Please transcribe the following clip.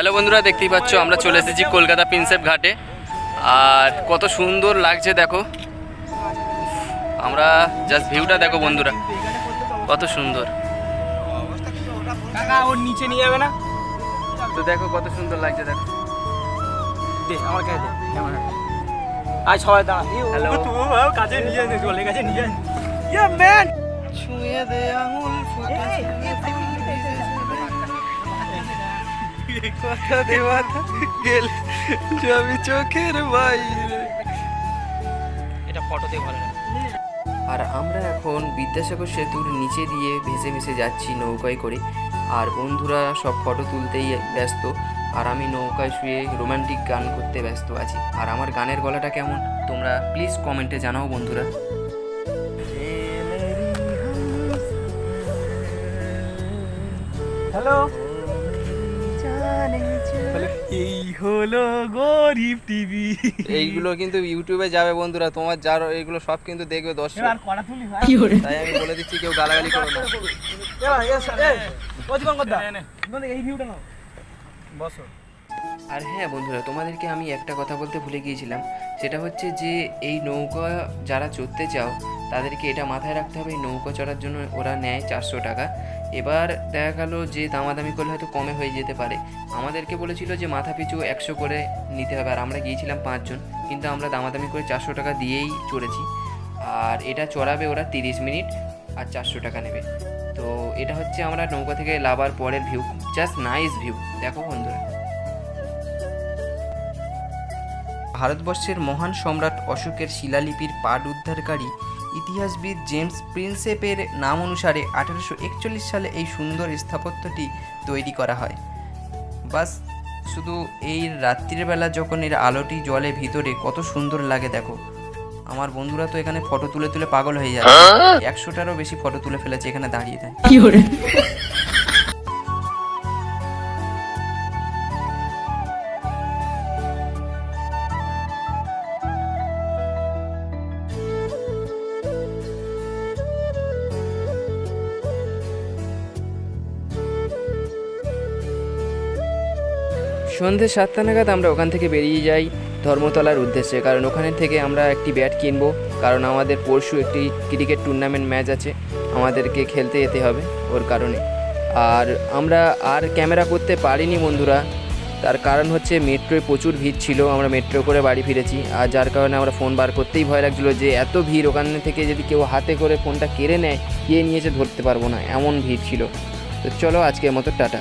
Hello বন্ধুরা দেখতেই পাচ্ছ আমরা চলে এসেছি কলকাতা প্রিন্সেপ ঘাটে। আর কত সুন্দর লাগছে দেখো। আমরা জাস্ট ভিউটা দেখো বন্ধুরা কত সুন্দর। ওর নিচে নিয়ে যাবে না? তো দেখো কত সুন্দর লাগছে দেখো। দে আমার কাছে ক্যামেরা আজ সবাই দাঁড়া। Hello. তুই কাছে নিয়ে জলের কাছে নিয়ে যান ম্যান ছুঁয়ে দে আঙুল কথা দেওয়া গেলে। যাবি চোখের বাইরে। এটা ফটোতে ভালো না আর আমরা এখন বিদ্যাসাগর সেতুর নিচে দিয়ে ভেসে ভেসে যাচ্ছি নৌকায় করে। আর বন্ধুরা সব ফটো তুলতেই ব্যস্ত। আর আমি নৌকায় শুয়ে রোমান্টিক গান করতে ব্যস্ত আছি। আর আমার গানের গলাটা কেমন? তোমরা প্লিজ কমেন্টে জানাও বন্ধুরা। হ্যালো? এই হলো গরিব টিভি। এইগুলো কিন্তু ইউটিউবে যাবে বন্ধুরা তোমার যার এইগুলো সব কিন্তু দেখবে দর্শক। এবার কড়া তুলি ভাই তাই আমি বলে দিচ্ছি কেউ গালাগালি করো না। এই ভিউটা নাও। বসো। আর হ্যাঁ বন্ধুরা তোমাদেরকে আমি একটা কথা বলতে ভুলে গিয়েছিলাম। সেটা হচ্ছে যে এই নৌকা যারা চড়তে চাও তাদেরকে এটা মাথায় রাখতে হবে, নৌকা চড়ার জন্য ওরা নেয় চারশো টাকা। এবার দেখা গেল যে দামাদামি করলে হয়তো কমে হয়ে যেতে পারে। আমাদেরকে বলেছিল যে মাথা পিছু একশো করে নিতে হবে, আর আমরা গিয়েছিলাম পাঁচজন, কিন্তু আমরা দামাদামি করে চারশো টাকা দিয়েই চড়েছি। আর এটা চড়াবে ওরা তিরিশ মিনিট, আর চারশো টাকা নেবে। তো এটা হচ্ছে আমরা নৌকা থেকে লাভার পরের ভিউ জাস্ট নাইস ভিউ দেখো বন্ধুরা। ভারতবর্ষের মহান সম্রাট অশোকের শিলালিপির পাট উদ্ধারকারী ইতিহাসবিদ জেমস প্রিন্সেপের নাম অনুসারে আঠারোশো একচল্লিশ সালে এই সুন্দর স্থাপত্যটি তৈরি করা হয়। বাস শুধু এই রাত্রিবেলা যখন এর আলোটি জলে ভিতরে কত সুন্দর লাগে দেখো। আমার বন্ধুরা তো এখানে ফটো তুলে তুলে পাগল হয়ে যাচ্ছে। একশোটারও বেশি ফটো তুলে ফেলেছে এখানে দাঁড়িয়ে দেয় সন্ধে সাতটা নাগাদ আমরা ওখান থেকে বেরিয়ে যাই ধর্মতলার উদ্দেশ্যে, কারণ ওখানে থেকে আমরা একটি ব্যাট কিনবো, কারণ আমাদের পরশু একটি ক্রিকেট টুর্নামেন্ট ম্যাচ আছে, আমাদেরকে খেলতে যেতে হবে ওর কারণে। আর আমরা আর ক্যামেরা করতে পারিনি বন্ধুরা, তার কারণ হচ্ছে মেট্রোয় প্রচুর ভিড় ছিল, আমরা মেট্রো করে বাড়ি ফিরেছি, আর যার কারণে আমরা ফোন বার করতেই ভয় লাগছিল যে এত ভিড়, ওখান থেকে যদি কেউ হাতে করে ফোনটা কেড়ে নেয়, কে নিয়েছে ধরতে পারব না, এমন ভিড় ছিল। তো চলো আজকের মতো, টাটা।